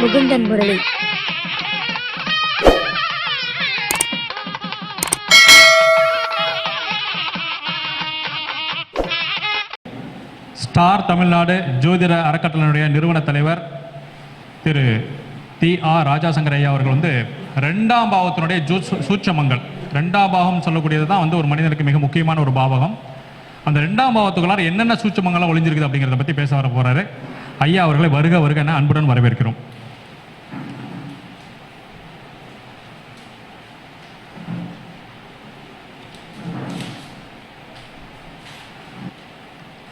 Mukundan Murali. Star Tamil Nadu ஜோதிட அறக்கட்டளையினுடைய நிறுவன தலைவர் திரு டி ஆர் ராஜாசங்கர் ஐயா அவர்கள் வந்து ரெண்டாம் பாவத்தினுடைய ஜூ சூட்சமங்கள். ரெண்டாம் பாவம் சொல்லக்கூடியது தான் வந்து ஒரு மனிதனுக்கு மிக முக்கியமான ஒரு பாவகம். அந்த ரெண்டாம் பாவத்துக்குள்ளார என்னென்ன சூட்சமங்கள்லாம் ஒளிஞ்சிருக்குது அப்படிங்கிறத பற்றி பேச வர போறாரு. ஐயா அவர்களை வருக வருக என அன்புடன் வரவேற்கிறோம்.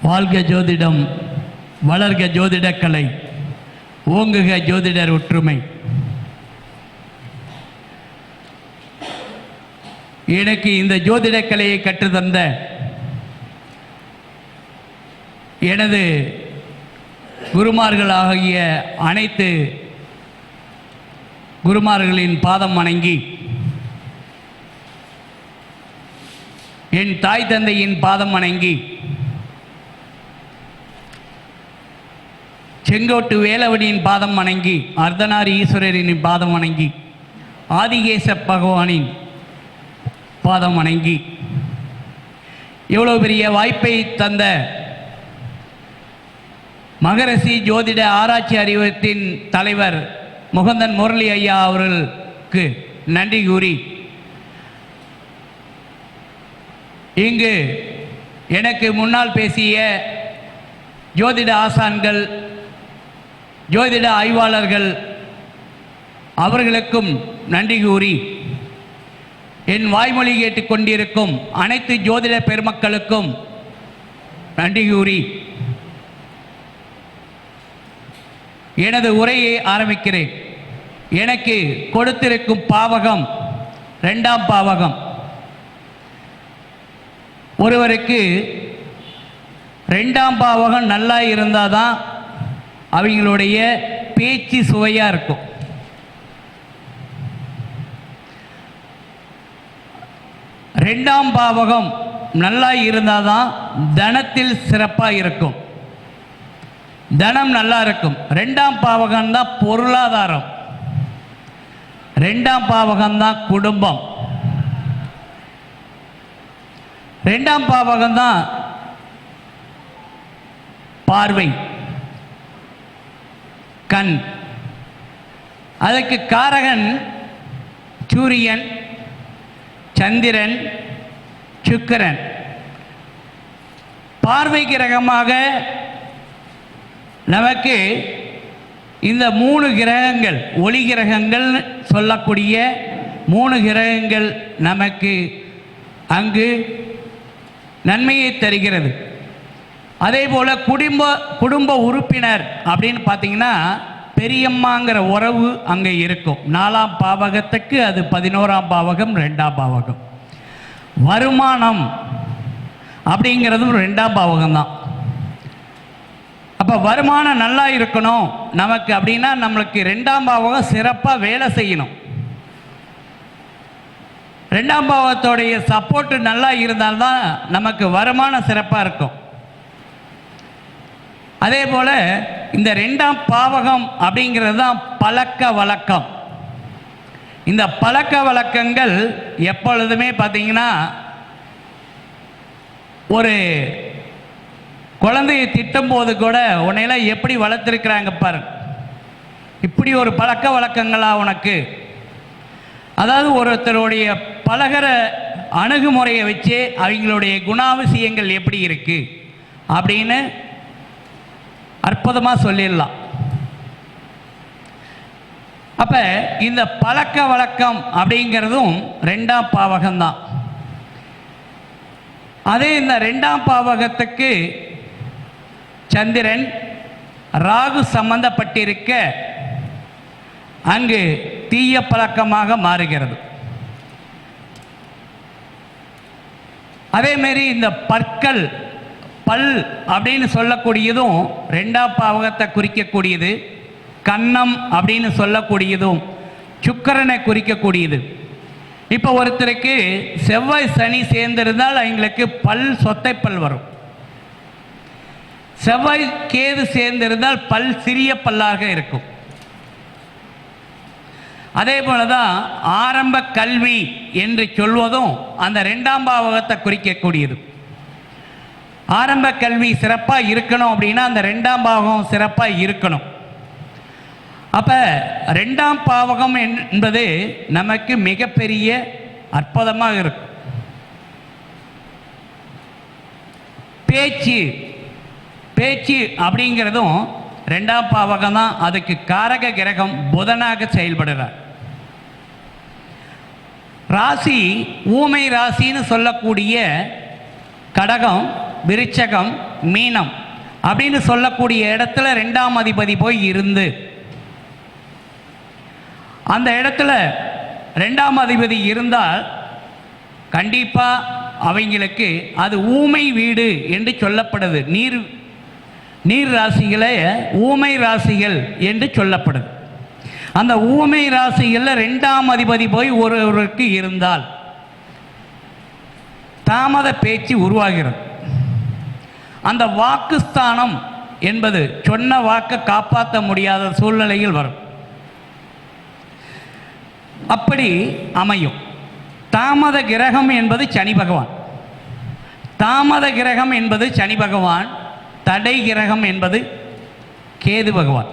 வாழ்க ஜோதிடம் வளர்க ஜோதிடக்கலை ஓங்குக ஜோதிடர் ஒற்றுமை. எனக்கு இந்த ஜோதிடக்கலையை கற்றுத்தந்த எனது குருமார்களாகிய அனைத்து குருமார்களின் பாதம் வணங்கி என் தாய் தந்தையின் பாதம் வணங்கி செங்கோட்டு வேலவனியின் பாதம் வணங்கி அர்த்தநாரி ஈஸ்வரரின் பாதம் வணங்கி ஆதிகேச பகவானின் பாதம் வணங்கி. இவ்வளோ பெரிய வாய்ப்பை தந்த மகரசி ஜோதிட ஆராய்ச்சி அறிவத்தின் தலைவர் முகந்தன் முரளி ஐயா அவர்களுக்கு நன்றி கூறி இங்கு எனக்கு முன்னால் பேசிய ஜோதிட ஆசான்கள் ஜோதிட ஆய்வாளர்கள் அவர்களுக்கும் நன்றி கூறி என் வாய்மொழி கேட்டுக்கொண்டிருக்கும் அனைத்து ஜோதிட பெருமக்களுக்கும் நன்றி கூறி எனது உரையை ஆரம்பிக்கிறேன். எனக்கு கொடுத்திருக்கும் பாவகம் ரெண்டாம் பாவகம். ஒருவருக்கு ரெண்டாம் பாவகம் நல்லா இருந்தால் தான் அவங்களுடைய பேச்சு சுவையாக இருக்கும். ரெண்டாம் பாவகம் நல்லா இருந்தால் தான் தனத்தில் சிறப்பாக இருக்கும். தனம் நல்லா இருக்கும். ரெண்டாம் பாவகம் தான் பொருளாதாரம். ரெண்டாம் பாவகம் தான் குடும்பம். ரெண்டாம் பாவகம் தான் பார்வை. கண். அதற்கு காரகன் சூரியன் சந்திரன் சுக்கிரன். பார்வை கிரகமாக நமக்கு இந்த மூணு கிரகங்கள் ஒளி கிரகங்கள் சொல்லக்கூடிய மூணு கிரகங்கள் நமக்கு அங்கு நன்மையை தருகிறது. அதே போல் குடும்ப குடும்ப உறுப்பினர் அப்படின்னு பார்த்தீங்கன்னா பெரியம்மாங்கிற உறவு அங்கே இருக்கும். நாலாம் பாவகத்துக்கு அது பதினோராம் பாவகம் ரெண்டாம் பாவகம். வருமானம் அப்படிங்கிறதும் ரெண்டாம் பாவகம் தான். அப்போ வருமானம் நல்லா இருக்கணும். நமக்கு அப்படின்னா நம்மளுக்கு ரெண்டாம் பாவகம் சிறப்பாக வேலை செய்யணும். ரெண்டாம் பாவத்தோடைய சப்போர்ட்டு நல்லா இருந்தால்தான் நமக்கு வருமானம் சிறப்பாக இருக்கும். அதே போல் இந்த ரெண்டாம் பாவகம் அப்படிங்கிறது தான் பழக்க வழக்கம். இந்த பழக்க வழக்கங்கள் எப்பொழுதுமே பார்த்தீங்கன்னா ஒரு குழந்தையை திட்டும் போது கூட உன்னையெல்லாம் எப்படி வளர்த்துருக்குறாங்க பாரு. இப்படி ஒரு பழக்க வழக்கங்களா உனக்கு? அதாவது ஒருத்தருடைய பழகிற அணுகுமுறையை வச்சு அவங்களுடைய குணாதிசயங்கள் எப்படி இருக்குது அப்படின்னு அற்புதமாக சொல்லிடலாம். அப்போ இந்த பழக்க வழக்கம் அப்படிங்கிறதும் ரெண்டாம் பாவகம்தான். அதே இந்த ரெண்டாம் பாவகத்துக்கு சந்திரன் ராகு சம்பந்தப்பட்டிருக்க அங்கு தீய பழக்கமாக மாறுகிறது. அதேமாரி இந்த பற்கள் பல் அப்படின்னு சொல்லக்கூடியதும் ரெண்டாம் பாவகத்தை குறிக்கக்கூடியது கன்னம் அப்படின்னு சொல்லக்கூடியதும் சுக்கரனை குறிக்கக்கூடியது. இப்போ ஒருத்தருக்கு செவ்வாய் சனி சேர்ந்திருந்தால் அவங்களுக்கு பல் சொத்தை பல் வரும். செவ்வாய் கேது சேர்ந்திருந்தால் பல் சிறிய பல்லாக இருக்கும். அதே போல தான் ஆரம்ப கல்வி என்று சொல்வதும் அந்த ரெண்டாம் பாவகத்தை குறிக்கக்கூடியது. ஆரம்ப கல்வி சிறப்பாக இருக்கணும் அப்படின்னா அந்த ரெண்டாம் பாவகம் சிறப்பாக இருக்கணும். அப்போ ரெண்டாம் பாவகம் என்பது நமக்கு மிகப்பெரிய அற்புதமாக இருக்கும். பேச்சு பேச்சு அப்படிங்கிறதும் ரெண்டாம் பாவகம் தான் அதுக்கு காரக கிரகம் புதனாக செயல்படுறார். ராசி ஊமை ராசின்னு சொல்லக்கூடிய கடகம் விருச்சகம் மீனம் அப்படின்னு சொல்லக்கூடிய இடத்துல ரெண்டாம் அதிபதி போய் இருந்து அந்த இடத்துல ரெண்டாம் அதிபதி இருந்தால் கண்டிப்பாக அவங்களுக்கு அது ஊமை வீடு என்று சொல்லப்படுது. நீர் நீர் ராசிகளே ஊமை ராசிகள் என்று சொல்லப்படுது. அந்த ஊமை ராசிகளில் ரெண்டாம் அதிபதி போய் ஒருவருக்கு இருந்தால் தாமத பேச்சு உருவாகிறது. அந்த வாக்குஸ்தானம் என்பது சொன்ன வாக்கை காப்பாற்ற முடியாத சூழ்நிலையில் வரும். அப்படி அமையும். தாமத கிரகம் என்பது சனி பகவான். தாமத கிரகம் என்பது சனி பகவான். தடை கிரகம் என்பது கேது பகவான்.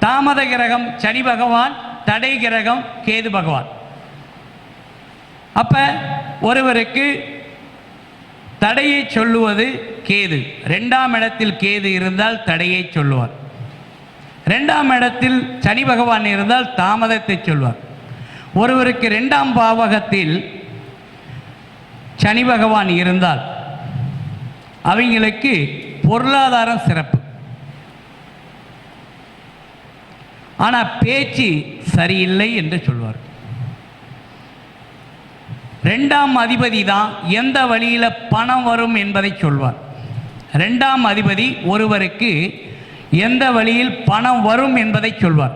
தாமத கிரகம் சனி பகவான் தடை கிரகம் கேது பகவான். அப்போ ஒருவருக்கு தடையை சொல்லுவது கேது. ரெண்டாம் இடத்தில் கேது இருந்தால் தடையை சொல்லுவார். ரெண்டாம் இடத்தில் சனி பகவான் இருந்தால் தாமதத்தை சொல்வார். ஒருவருக்கு ரெண்டாம் பாவகத்தில் சனி பகவான் இருந்தால் அவங்களுக்கு பொருளாதாரம் சிறப்பு. ஆனால் பேச்சு சரியில்லை என்று சொல்வார். ரெண்டாம் அதிபதி தான் எந்த வழியில் பணம் வரும் என்பதை சொல்வார். ரெண்டாம் அதிபதி ஒருவருக்கு எந்த வழியில் பணம் வரும் என்பதை சொல்வார்.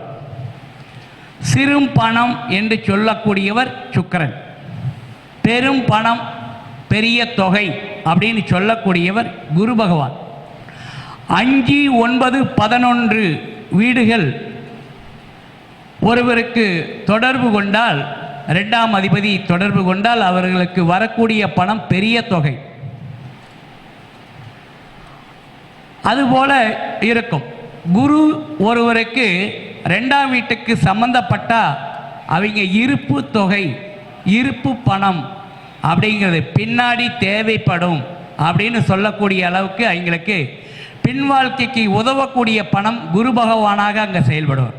சிறும் பணம் என்று சொல்லக்கூடியவர் சுக்கரன். பெரும் பணம் பெரிய தொகை அப்படின்னு சொல்லக்கூடியவர் குரு பகவான். அஞ்சு ஒன்பது பதினொன்று வீடுகள் ஒருவருக்கு தொடர்பு கொண்டால் ரெண்டாம் அதிபதி தொடர்பு கொண்டால் அவர்களுக்கு வரக்கூடிய பணம் பெரிய தொகை. அதுபோல இருக்கும். குரு ஒருவருக்கு ரெண்டாம் வீட்டுக்கு சம்மந்தப்பட்டால் அவங்க இருப்பு தொகை இருப்பு பணம் அப்படிங்கிறது பின்னாடி தேவைப்படும் அப்படின்னு சொல்லக்கூடிய அளவுக்கு அவங்களுக்கு பின் வாழ்க்கைக்கு உதவக்கூடிய பணம் குரு பகவானாக அங்கே செயல்படுவார்.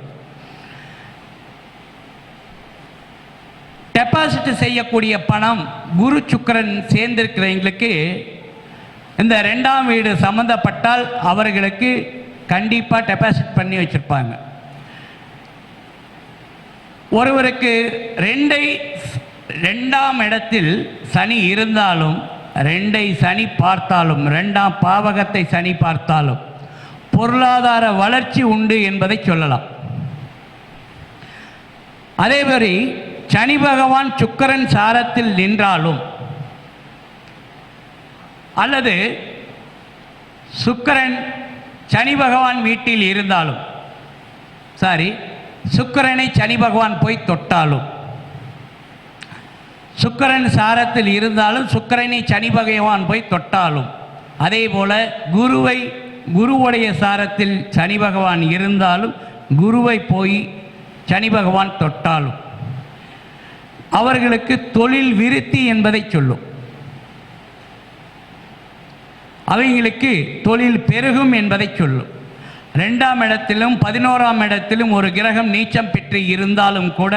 டெபாசிட் செய்யக்கூடிய பணம் குரு சுக்கிரன் சேர்ந்திருக்கிறவங்களுக்கு இந்த ரெண்டாம் வீடு சம்மந்தப்பட்டால் அவர்களுக்கு கண்டிப்பாக டெபாசிட் பண்ணி வச்சுருப்பாங்க. ஒருவருக்கு ரெண்டை ரெண்டாம் இடத்தில் சனி இருந்தாலும் ரெண்டை சனி பார்த்தாலும் ரெண்டாம் பாவகத்தை சனி பார்த்தாலும் பொருளாதார வளர்ச்சி உண்டு என்பதை சொல்லலாம். அதே மாதிரி சனி பகவான் சுக்கரன் சாரத்தில் நின்றாலும் அல்லது சுக்கரன் சனி பகவான் வீட்டில் இருந்தாலும் சாரி சுக்கரனை சனி பகவான் போய் தொட்டாலும் சுக்கரன் சாரத்தில் இருந்தாலும் சுக்கரனை சனி பகவான் போய் தொட்டாலும் அதே போல குருவை குருவுடைய சாரத்தில் சனி பகவான் இருந்தாலும் குருவை போய் சனி பகவான் தொட்டாலும். அவர்களுக்கு தொழில் விருத்தி என்பதை சொல்லும். அவங்களுக்கு தொழில் பெருகும் என்பதை சொல்லும். ரெண்டாம் இடத்திலும் பதினோராம் இடத்திலும் ஒரு கிரகம் நீச்சம் பெற்று இருந்தாலும் கூட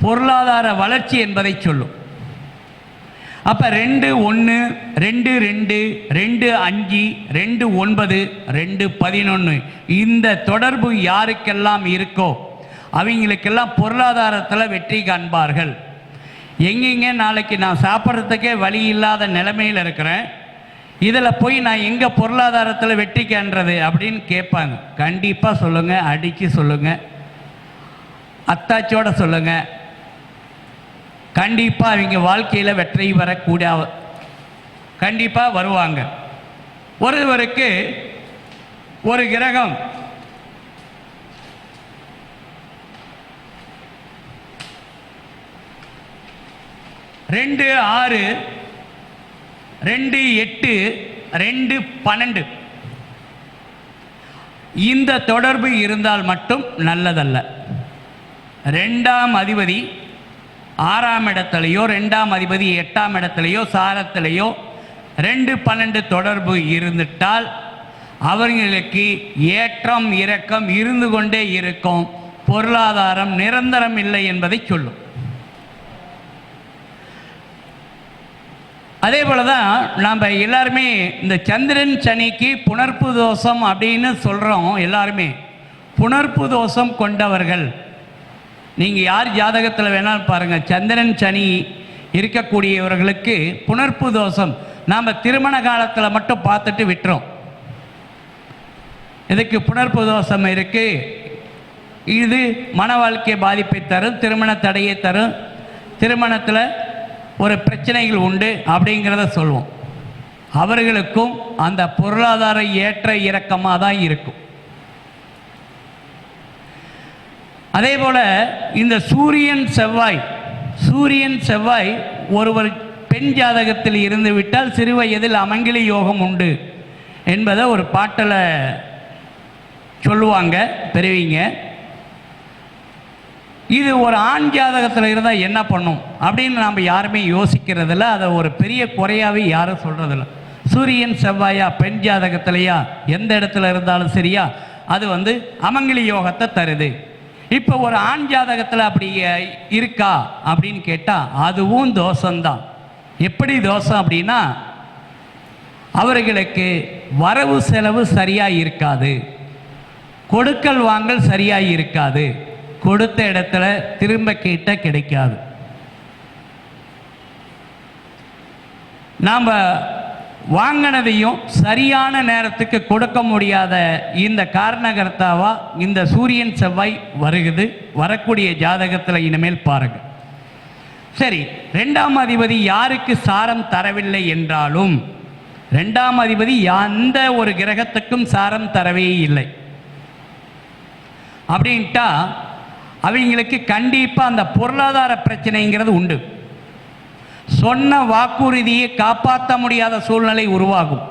பொருளாதார வளர்ச்சி என்பதை சொல்லும். அப்போ ரெண்டு ஒன்று ரெண்டு ரெண்டு ரெண்டு அஞ்சு ரெண்டு ஒன்பது ரெண்டு பதினொன்று இந்த தொடர்பு யாருக்கெல்லாம் இருக்கோ அவங்களுக்கெல்லாம் பொருளாதாரத்தில் வெற்றி காண்பார்கள். எங்கெங்க நாளைக்கு நான் சாப்பிட்றதுக்கே வழி இல்லாத நிலைமையில் இருக்கிறேன். இதில் போய் நான் எங்கே பொருளாதாரத்தில் வெற்றி காண்றது அப்படின்னு கேட்பாங்க. கண்டிப்பாக சொல்லுங்கள் அடித்து சொல்லுங்கள் அத்தாச்சியோட சொல்லுங்கள் கண்டிப்பாக அவங்க வாழ்க்கையில் வெற்றி வரக்கூடிய கண்டிப்பாக வருவாங்க. ஒருவருக்கு ஒரு கிரகம் ரெண்டு ஆறு ரெண்டு எட்டு ரெண்டு பன்னெண்டு. இந்த தொடர்பு இருந்தால் மட்டும் நல்லதல்ல. ரெண்டாம் அதிபதி ஆறாம் இடத்துலையோ ரெண்டாம் அதிபதி எட்டாம் இடத்துலையோ சாரத்திலையோ ரெண்டு பன்னெண்டு தொடர்பு இருந்துட்டால் அவர்களுக்கு ஏற்றம் இறக்கம் இருந்து கொண்டே இருக்கும். பொருளாதாரம் நிரந்தரம் இல்லை என்பதை சொல்லும். அதே போல தான் நாம் எல்லாருமே இந்த சந்திரன் சனிக்கு புணர்ப்பு தோஷம் அப்படின்னு சொல்கிறோம் எல்லாருமே. புணர்ப்பு தோஷம் கொண்டவர்கள். நீங்கள் யார் ஜாதகத்தில் வேணாலும் பாருங்கள் சந்திரன் சனி இருக்கக்கூடியவர்களுக்கு புணர்ப்பு தோஷம். நாம் திருமண காலத்தில் மட்டும் பார்த்துட்டு விட்டுறோம். இதுக்கு புணர்ப்பு தோஷம் இருக்குது இது மன வாழ்க்கை பாதிப்பை தரும் திருமண தடையை தரும். திருமணத்தில் ஒரு பிரச்சனைகள் உண்டு அப்படிங்கிறத சொல்லுவோம் அவர்களுக்கும் அந்த பொருளாதார ஏற்ற இறக்கமாக தான் இருக்கும். அதே போல் இந்த சூரியன் செவ்வாய் சூரியன் செவ்வாய் ஒருவர் பெண் ஜாதகத்தில் இருந்து விட்டால் சிறு வயதில் அமங்கிலி யோகம் உண்டு என்பதை ஒரு பாட்டில் சொல்லுவாங்க பெரியவங்க இது ஒரு ஆண் ஜாதகத்தில் இருந்தால் என்ன பண்ணும்? அப்படின்னு நாம் யாருமே யோசிக்கிறதில்ல. அதை ஒரு பெரிய குறையாகவே யாரும் சொல்கிறதில்ல சூரியன் செவ்வாயா பெண் ஜாதகத்திலையா எந்த இடத்துல இருந்தாலும் சரியா? அது வந்து அமங்கலி யோகத்தை தருது. இப்போ ஒரு ஆண் ஜாதகத்தில் அப்படி இருக்கா? அப்படின்னு கேட்டால் அதுவும் தோஷம்தான். எப்படி தோஷம் அப்படின்னா அவர்களுக்கு வரவு செலவு சரியாக இருக்காது. கொடுக்கல் வாங்கல் சரியாக இருக்காது. கொடுத்த இடத்துல திரும்ப கேட்டால் கிடைக்காது. நாம் வாங்கினதையும் சரியான நேரத்துக்கு கொடுக்க முடியாத இந்த காரணகர்த்தாவா இந்த சூரியன் செவ்வாய் வருகுது வரக்கூடிய ஜாதகத்தில் இனிமேல் பாருங்க. சரி ரெண்டாம் அதிபதி யாருக்கு சாரம் தரவில்லை என்றாலும் ரெண்டாம் அதிபதி எந்த ஒரு கிரகத்துக்கும் சாரம் தரவே இல்லை. அப்படின்ட்டா அவங்களுக்கு கண்டிப்பாக அந்த பொருளாதார பிரச்சனைங்கிறது உண்டு. சொன்ன வாக்குறுதியை காப்பாற்ற முடியாத சூழ்நிலை உருவாகும்.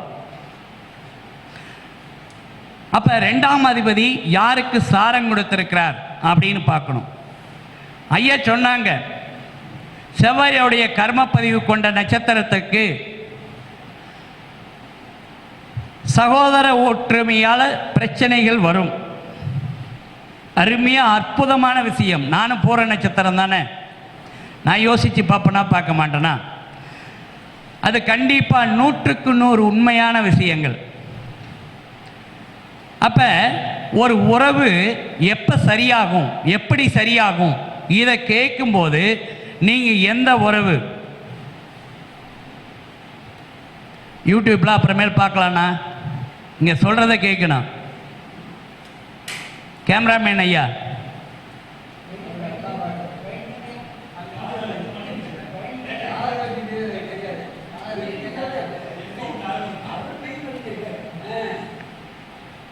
அப்போ ரெண்டாம் அதிபதி யாருக்கு சாரம் கொடுத்திருக்கிறார் அப்படின்னு பார்க்கணும். ஐயா சொன்னாங்க செவ்வாயோடைய கர்மப்பதிவு கொண்ட நட்சத்திரத்துக்கு சகோதர ஒற்றுமையால் பிரச்சனைகள் வரும். அருமையாக அற்புதமான விஷயம். நானும் பூர நட்சத்திரம் தானே? நான் யோசித்து பார்ப்பேனா பார்க்க மாட்டேனா? அது கண்டிப்பாக நூற்றுக்கு நூறு உண்மையான விஷயங்கள். அப்போ ஒரு உறவு எப்போ சரியாகும் எப்படி சரியாகும் இதை கேட்கும்போது நீங்கள் எந்த உறவு? யூடியூப்பில் அப்புறமேல் பார்க்கலாண்ணா இங்கே சொல்கிறத கேட்கணும் கேமராமேன் ஐயா.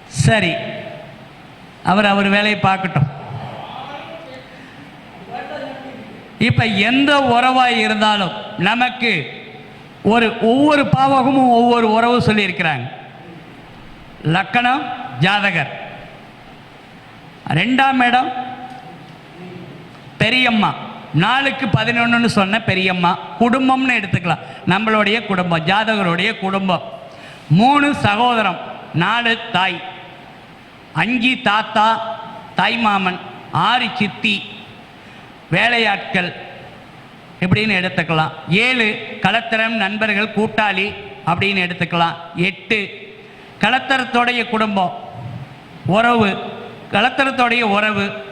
சரி. அவர் அவர் வேலையை பார்க்கட்டும். இப்ப எந்த உறவாய் இருந்தாலும் நமக்கு ஒரு ஒவ்வொரு பாவகமும் ஒவ்வொரு உறவு சொல்லியிருக்கிறாங்க. லக்கணம் ஜாதகர். ரெண்டாம் இடம் பெரியம்மா. நாலுக்கு பதினொன்றுன்னு சொன்ன பெரியம்மா. குடும்பம்னு எடுத்துக்கலாம். நம்மளுடைய குடும்பம் ஜாதகருடைய குடும்பம். மூணு சகோதரம் நாலு தாய். அஞ்சு தாத்தா தாய் மாமன் ஆறு சித்தி. வேலையாட்கள் இப்படின்னு எடுத்துக்கலாம். ஏழு கலத்திரம் நண்பர்கள் கூட்டாளி அப்படின்னு எடுத்துக்கலாம். எட்டு கலத்தரத்தோடைய குடும்பம். உறவு. கலத்தரத்தோடைய உறவு.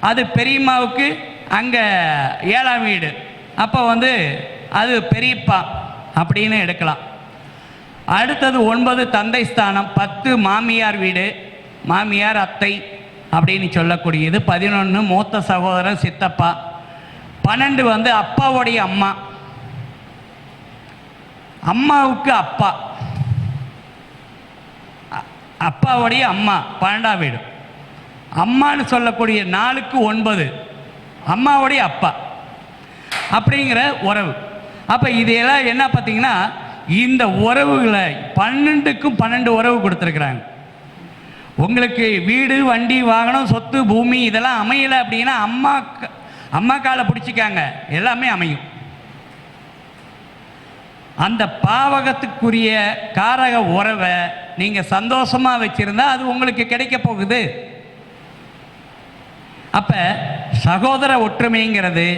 அது பெரியம்மாவுக்கு அங்கே ஏழாம் வீடு. அப்போ வந்து அது பெரியப்பா அப்படின்னு எடுக்கலாம். அடுத்தது ஒன்பது தந்தை ஸ்தானம் பத்து மாமியார் வீடு மாமியார் அத்தை அப்படின்னு சொல்லக்கூடியது. பதினொன்று மூத்த சகோதரன் சித்தப்பா. பன்னெண்டு வந்து அப்பாவுடைய அம்மா. அம்மாவுக்கு அப்பா. அப்பாவுடைய அம்மா பன்னெண்டாம் வீடு. அம்மான்னு சொல்லக்கூடிய நாலுக்கு ஒன்பது. அம்மாவுடைய அப்பா. அப்படிங்கிற உறவு. அப்போ இதையெல்லாம் என்ன பார்த்தீங்கன்னா இந்த உறவுகளை பன்னெண்டுக்கும் பன்னெண்டு உறவு கொடுத்துருக்குறாங்க. உங்களுக்கு வீடு வண்டி வாகனம் சொத்து பூமி இதெல்லாம் அமையலை அப்படின்னா அம்மா அம்மா காலை பிடிச்சிக்காங்க. எல்லாமே அமையும். அந்த பாவகத்துக்குரிய காரக உறவை நீங்கள் சந்தோஷமாக வச்சிருந்தா அது உங்களுக்கு கிடைக்க போகுது. அப்போ சகோதர ஒற்றுமைங்கிறது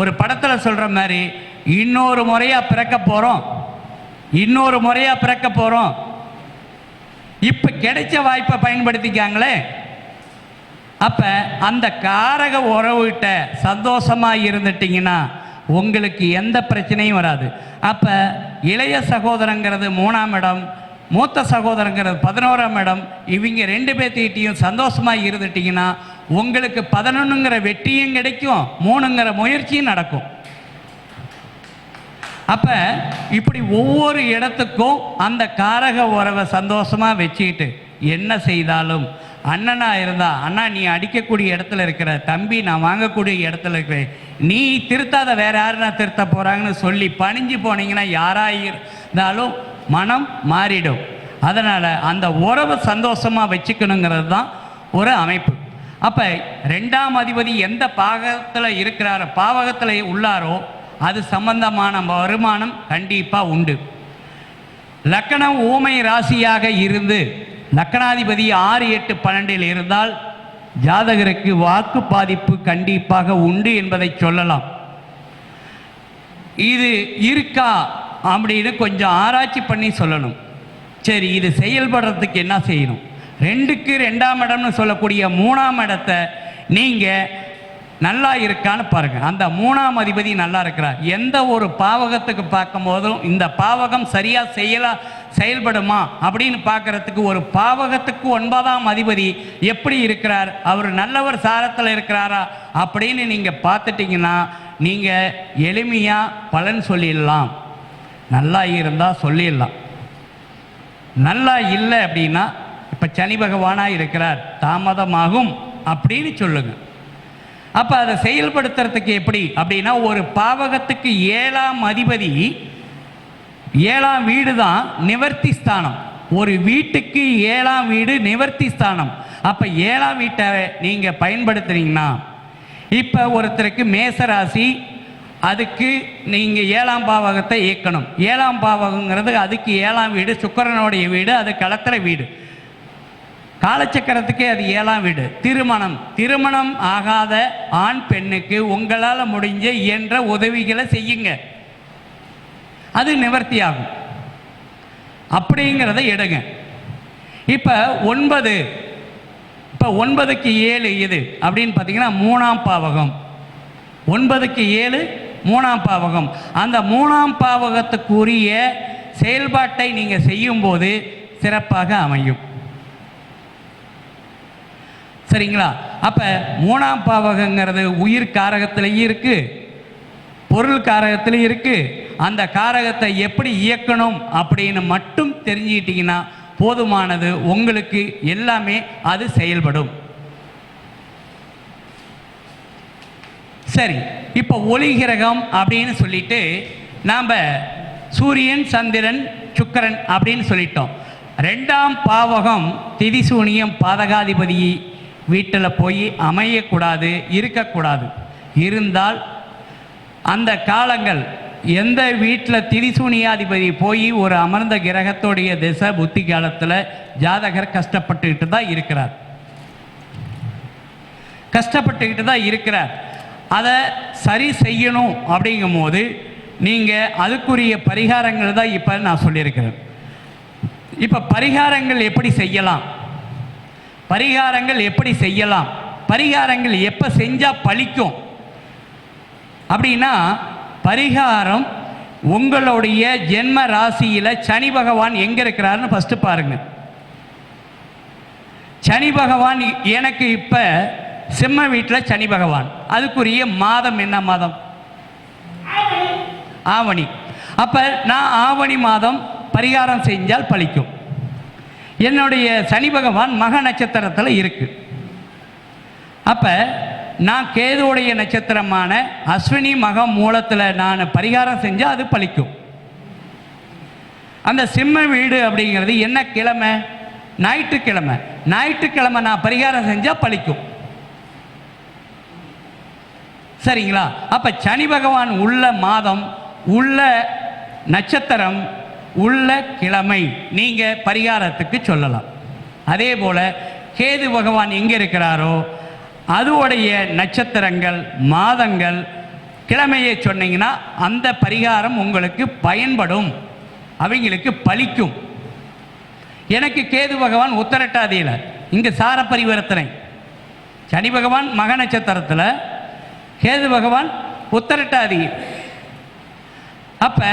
ஒரு படத்தில் சொல்கிற மாதிரி இன்னொரு முறையாக பிறக்க போகிறோம் இன்னொரு முறையாக பிறக்க போகிறோம் இப்போ கிடைச்ச வாய்ப்பை பயன்படுத்திக்காங்களே. அப்போ அந்த காரக உறவுகிட்ட சந்தோஷமாக இருந்துட்டீங்கன்னா உங்களுக்கு எந்த பிரச்சனையும் வராது. அப்போ இளைய சகோதரங்கிறது மூணாம் இடம் மூத்த சகோதரங்கிறது பதினோராம் இடம். இவங்க ரெண்டு பேர்த்திட்டையும் சந்தோஷமாக இருந்துட்டீங்கன்னா உங்களுக்கு பதினொன்றுங்கிற வெற்றியும் கிடைக்கும் மூணுங்கிற முயற்சியும் நடக்கும். அப்போ இப்படி ஒவ்வொரு இடத்துக்கும் அந்த காரக உறவை சந்தோஷமாக வச்சுக்கிட்டு என்ன செய்தாலும் அண்ணனா இருந்தா அண்ணா நீ அடிக்கக்கூடிய இடத்துல இருக்கிற தம்பி நான் வாங்கக்கூடிய இடத்துல இருக்கிறேன். நீ திருத்தாத வேற யாரு நான் திருத்த போகிறாங்கன்னு சொல்லி பணிஞ்சு போனீங்கன்னா யாராக இருந்தாலும் மனம் மாறிடும். அதனால் அந்த உறவை சந்தோஷமாக வச்சுக்கணுங்கிறது தான் ஒரு அமைப்பு. அப்போ ரெண்டாம் அதிபதி எந்த பாகத்தில் இருக்கிறாரோ பாவகத்தில் உள்ளாரோ அது சம்பந்தமான வருமானம் கண்டிப்பாக உண்டு. லக்கணம் ஊமை ராசியாக இருந்து லக்கணாதிபதி ஆறு எட்டு பன்னெண்டில் இருந்தால் ஜாதகருக்கு வாக்கு பாதிப்பு கண்டிப்பாக உண்டு என்பதை சொல்லலாம். இது இருக்கா? அப்படின்னு கொஞ்சம் ஆராய்ச்சி பண்ணி சொல்லணும். சரி இது செயல்படுறதுக்கு என்ன செய்யணும்? ரெண்டுக்கு ரெண்டாம் இடம்னு சொல்லக்கூடிய மூணாம் இடத்தை நீங்கள் நல்லா இருக்கான்னு பாருங்கள் அந்த மூணாம் அதிபதி நல்லா இருக்கிறார். எந்த ஒரு பாவகத்துக்கு பார்க்கும் போதும் இந்த பாவகம் சரியாக செய்யலா செயல்படுமா அப்படின்னு பார்க்கறதுக்கு ஒரு பாவகத்துக்கு ஒன்பதாம் அதிபதி எப்படி இருக்கிறார்? அவர் நல்லவர் சாரத்தில் இருக்கிறாரா? அப்படின்னு நீங்கள் பார்த்துட்டிங்கன்னா நீங்கள் எளிமையாக பலன் சொல்லிடலாம். நல்லா இருந்தால் சொல்லிடலாம். நல்லா இல்லை அப்படின்னா இப்போ சனி பகவானாக இருக்கிறார் தாமதமாகும் அப்படின்னு சொல்லுங்க. அப்போ அதை செயல்படுத்துறதுக்கு எப்படி? அப்படின்னா ஒரு பாவகத்துக்கு ஏழாம் அதிபதி ஏழாம் வீடு தான் நிவர்த்தி ஸ்தானம். ஒரு வீட்டுக்கு ஏழாம் வீடு நிவர்த்தி ஸ்தானம். அப்போ ஏழாம் வீட்டை நீங்கள் பயன்படுத்துனீங்கன்னா இப்போ ஒருத்தருக்கு மேசராசி அதுக்கு நீங்கள் ஏழாம் பாவகத்தை இயக்கணும். ஏழாம் பாவகங்கிறது அதுக்கு ஏழாம் வீடு சுக்கரனுடைய வீடு அது களத்திர வீடு. காலச்சக்கரத்துக்கே அது ஏழாம் வீடு. திருமணம். திருமணம் ஆகாத ஆண் பெண்ணுக்கு உங்களால் முடிஞ்ச இயன்ற உதவிகளை செய்யுங்க. அது நிவர்த்தி ஆகும் அப்படிங்கிறத எடுங்க. இப்போ ஒன்பது. இப்போ ஒன்பதுக்கு ஏழு இது அப்படின்னு பார்த்தீங்கன்னா மூணாம் பாவகம். ஒன்பதுக்கு ஏழு மூணாம் பாவகம். அந்த மூணாம் பாவகத்துக்குரிய செயல்பாட்டை நீங்கள் செய்யும்போது சிறப்பாக அமையும். சரிங்களா? அப்போ மூணாம் பாவகங்கிறது உயிர் காரகத்திலையும் இருக்குது பொருள் காரகத்திலையும் இருக்குது அந்த காரகத்தை எப்படி இயக்கணும் அப்படின்னு மட்டும் தெரிஞ்சுக்கிட்டிங்கன்னா போதுமானது. உங்களுக்கு எல்லாமே அது செயல்படும். சரி இப்போ ஒளி கிரகம் அப்படின்னு சொல்லிட்டு நாம் சூரியன் சந்திரன் சுக்கரன் அப்படின்னு சொல்லிட்டோம். ரெண்டாம் பாவகம் திதிசூனியம் பாதகாதிபதி வீட்டில் போய் அமையக்கூடாது இருக்கக்கூடாது. இருந்தால் அந்த காலங்கள் எந்த வீட்டில் திரிசூனியாதிபதி போய் ஒரு அமர்ந்த கிரகத்துடைய திசை புத்தி காலத்தில் ஜாதகர் கஷ்டப்பட்டுக்கிட்டு தான் இருக்கிறார். கஷ்டப்பட்டுக்கிட்டு தான் இருக்கிறார். அதை சரி செய்யணும் அப்படிங்கும்போது நீங்கள் அதுக்குரிய பரிகாரங்கள் தான் இப்போ நான் சொல்லியிருக்கிறேன். இப்போ பரிகாரங்கள் எப்படி செய்யலாம்? பரிகாரங்கள் எப்படி செய்யலாம்? பரிகாரங்கள் எப்போ செஞ்சால் பழிக்கும்? அப்படின்னா பரிகாரம் உங்களுடைய ஜென்ம ராசியில் சனி பகவான் எங்கே இருக்கிறாருன்னு ஃபஸ்ட்டு பாருங்கள் சனி பகவான் எனக்கு இப்போ சிம்ம வீட்டில் சனி பகவான். அதுக்குரிய மாதம் என்ன மாதம்? ஆவணி. அப்போ நான் ஆவணி மாதம் பரிகாரம் செஞ்சால் பலிக்கும் என்னுடைய சனி பகவான் மக நட்சத்திரத்தில் இருக்கு. அப்போ நான் கேதுவுடைய நட்சத்திரமான அஸ்வினி மகம் மூலத்தில் நான் பரிகாரம் செஞ்சால் அது பலிக்கும் அந்த சிம்ம வீடு அப்படிங்கிறது என்ன கிழமை? ஞாயிற்றுக்கிழமை. ஞாயிற்றுக்கிழமை நான் பரிகாரம் செஞ்சால் பழிக்கும். சரிங்களா? அப்போ சனி பகவான் உள்ள மாதம் உள்ள நட்சத்திரம் உள்ள கிழமை நீங்கள் பரிகாரத்துக்கு சொல்லலாம். அதே போல் கேது பகவான் எங்கே இருக்கிறாரோ அதுவுடைய நட்சத்திரங்கள் மாதங்கள் கிழமையை சொன்னீங்கன்னா அந்த பரிகாரம் உங்களுக்கு பயன்படும் அவங்களுக்கு பலிக்கும். எனக்கு கேது பகவான் உத்தரட்டாதியில் இங்கே சார பரிவர்த்தனை சனி பகவான் மக நட்சத்திரத்தில் கேது பகவான் உத்தரட்டாதி. அப்போ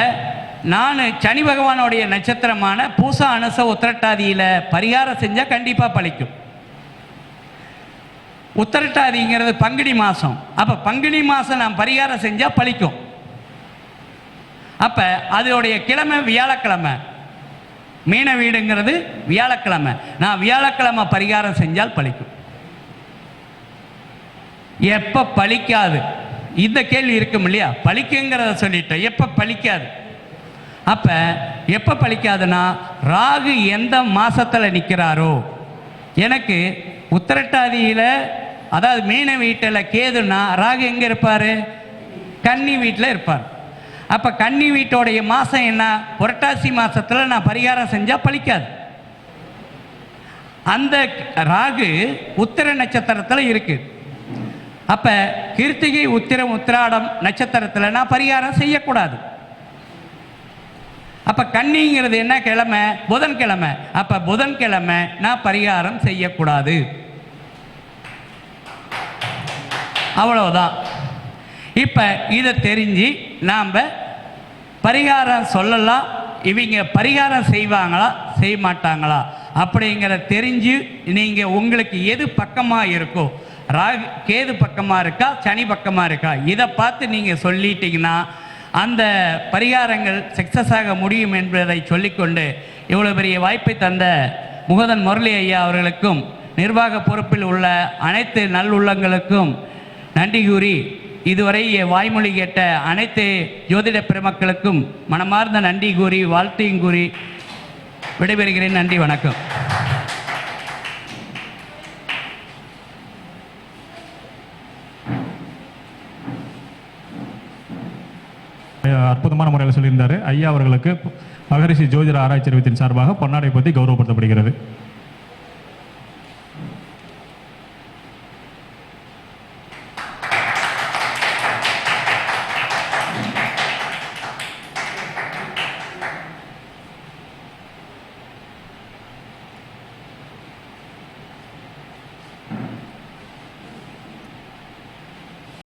நான் சனி பகவானுடைய நட்சத்திரமான பூசா அனுச உத்தரட்டாதியில் பரிகாரம் செஞ்சால் கண்டிப்பாக பழிக்கும். உத்தரட்டாதிங்கிறது பங்குனி மாதம் அப்போ பங்குனி மாதம் நான் பரிகாரம் செஞ்சால் பழிக்கும். அப்போ அதோடைய கிழமை வியாழக்கிழமை. மீன வீடுங்கிறது வியாழக்கிழமை. நான் வியாழக்கிழமை பரிகாரம் செஞ்சால் பழிக்கும். எப்போ பலிக்காது இந்த கேள்வி இருக்கும் இல்லையா? பலிக்குங்கிறத சொல்லிட்டேன் எப்போ பலிக்காது அப்போ எப்போ பலிக்காதுன்னா ராகு எந்த மாதத்தில் நிற்கிறாரோ எனக்கு உத்திரட்டாதியில் அதாவது மீன வீட்டில் கேதுன்னா ராகு எங்கே இருப்பார்? கன்னி வீட்டில் இருப்பார். அப்போ கன்னி வீட்டோடைய மாதம் என்ன? புரட்டாசி மாதத்தில் நான் பரிகாரம் செஞ்சால் பலிக்காது அந்த ராகு உத்திர நட்சத்திரத்தில் இருக்குது அப்போ கிருத்திகை உத்திரம் உத்திராடம் நட்சத்திரத்தில் நான் பரிகாரம் செய்யக்கூடாது. அப்போ கன்னிங்கிறது என்ன கிழமை? புதன்கிழமை. அப்போ புதன்கிழமை நான் பரிகாரம் செய்யக்கூடாது. அவ்வளவுதான். இப்போ இதை தெரிஞ்சு நாம் பரிகாரம் சொல்லலாம். இவங்க பரிகாரம் செய்வாங்களா? செய்ய மாட்டாங்களா அப்படிங்கிற தெரிஞ்சு நீங்கள் உங்களுக்கு எது பக்கமாக இருக்கோ ராகு கேது பக்கமாக இருக்கா சனி பக்கமாக இருக்கா? இதை பார்த்து நீங்கள் சொல்லிட்டீங்கன்னா அந்த பரிகாரங்கள் சக்ஸஸ் ஆக முடியும் என்பதை சொல்லிக்கொண்டு இவ்வளோ பெரிய வாய்ப்பை தந்த முகதன் முரளி ஐயா அவர்களுக்கும் நிர்வாக பொறுப்பில் உள்ள அனைத்து நல்லுள்ளங்களுக்கும் நன்றி கூறி இதுவரை வாய்மொழி கேட்ட அனைத்து ஜோதிட பெருமக்களுக்கும் மனமார்ந்த நன்றி கூறி வாழ்த்தையும் கூறி விடைபெறுகிறேன். நன்றி வணக்கம். அற்புதமான முறையில் சொல்லியிருந்தார். ஐயா அவர்களுக்கு மகரிஷி ஜோதிட ஆராய்ச்சி நிறுவனத்தின் சார்பாக பொன்னாடை பற்றி கௌரவப்படுத்தப்படுகிறது.